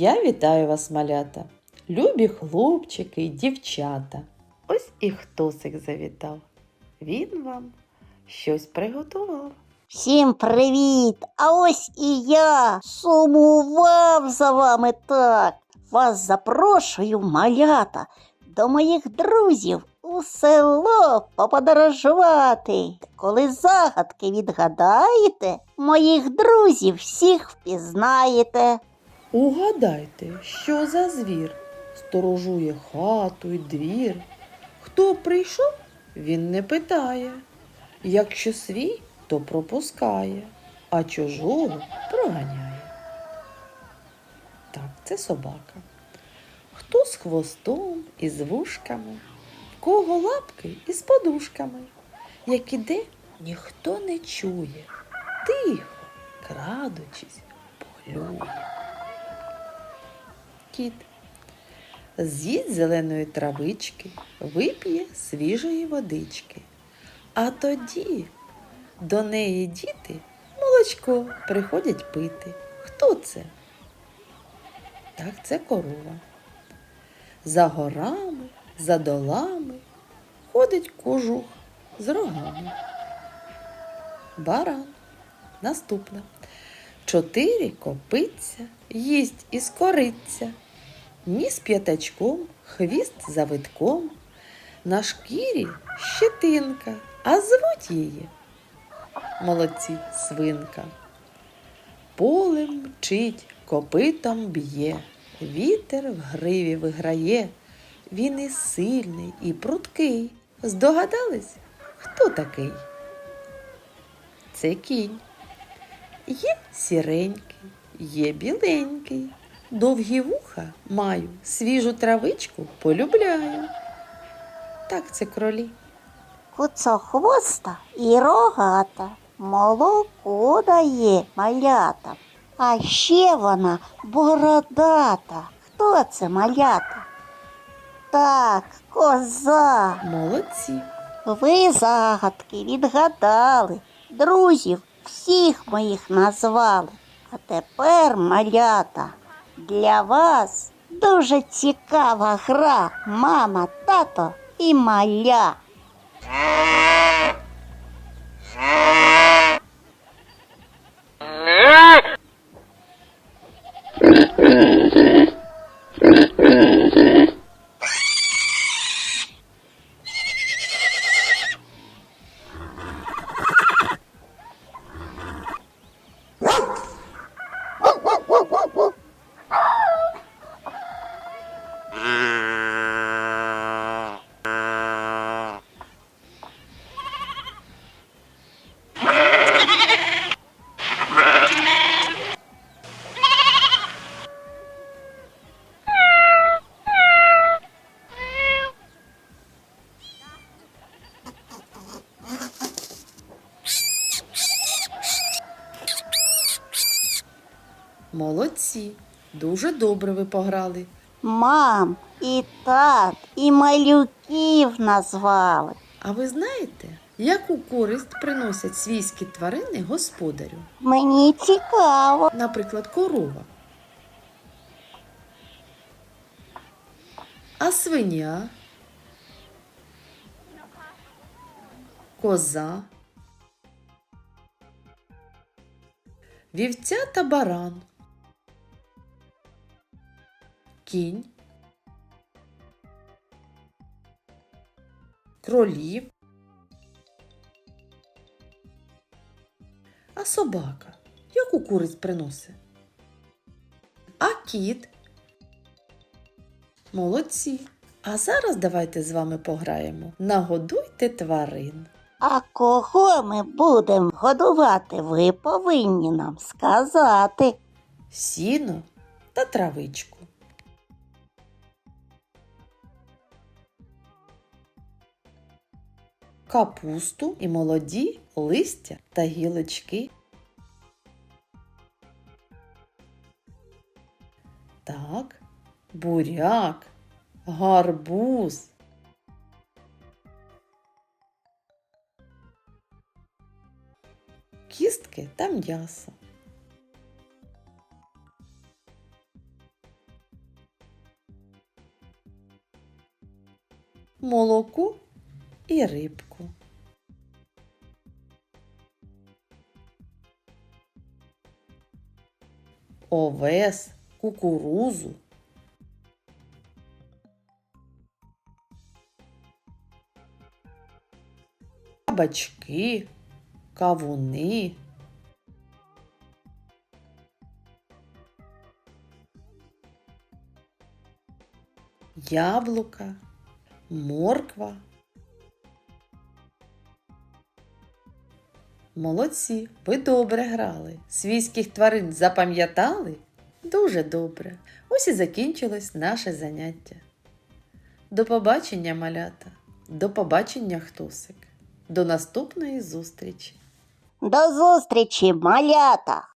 Я вітаю вас, малята, любі хлопчики й дівчата. Ось і хтосик завітав. Він вам щось приготував. Всім привіт! А ось і я сумував за вами так. Вас запрошую, малята, до моїх друзів у село поподорожувати. Коли загадки відгадаєте, моїх друзів всіх впізнаєте. Угадайте, що за звір сторожує хату й двір. Хто прийшов, він не питає. Якщо свій, то пропускає, а чужого проганяє. Так, це собака. Хто з хвостом і з вушками, в кого лапки і з подушками. Як іде, ніхто не чує, тихо, крадучись, полює. Кіт. З'їсть зеленої травички, вип'є свіжої водички. А тоді до неї діти молочко приходять пити. Хто це? Так, це корова. За горами, за долами ходить кожух з рогами. Баран. Наступна. Чотири копиться, їсть і скориться. Ніс п'ятачком, хвіст завитком, на шкірі щетинка, а звуть її. Молодці свинка. Полем мчить, копитом б'є, вітер в гриві виграє. Він і сильний, і пруткий. Здогадались, хто такий? Це кінь. Є сіренький, є біленький, довгі вуха маю, свіжу травичку полюбляю. Так це кролі. Куцохвоста і рогата, молоко дає малята. А ще вона бородата. Хто це малята? Так, коза. Молодці. Ви загадки відгадали, друзів всіх моїх назвали. А тепер, малята, для вас дуже цікава гра мама, тато і маля. Молодці. Дуже добре ви пограли. Мам, і тат, і малюків назвали. А ви знаєте, яку користь приносять свійські тварини господарю? Мені цікаво. Наприклад, корова. А свиня, коза, вівця та баран, кінь, кролів, а собака яку користь приносить? А кіт? Молодці. А зараз давайте з вами пограємо. Нагодуйте тварин. А кого ми будемо годувати, ви повинні нам сказати. Сіно та травичку. капусту і молоді листя та гілочки. Так, буряк, гарбуз. Кістки та м'ясо. Молоко і рибку. Овес, кукурузу. Кабачки, кавуни. Яблука, морква. Молодці, ви добре грали. Свійських тварин запам'ятали? Дуже добре. Ось і закінчилось наше заняття. До побачення, малята. До побачення, хтосик. До наступної зустрічі. До зустрічі, малята!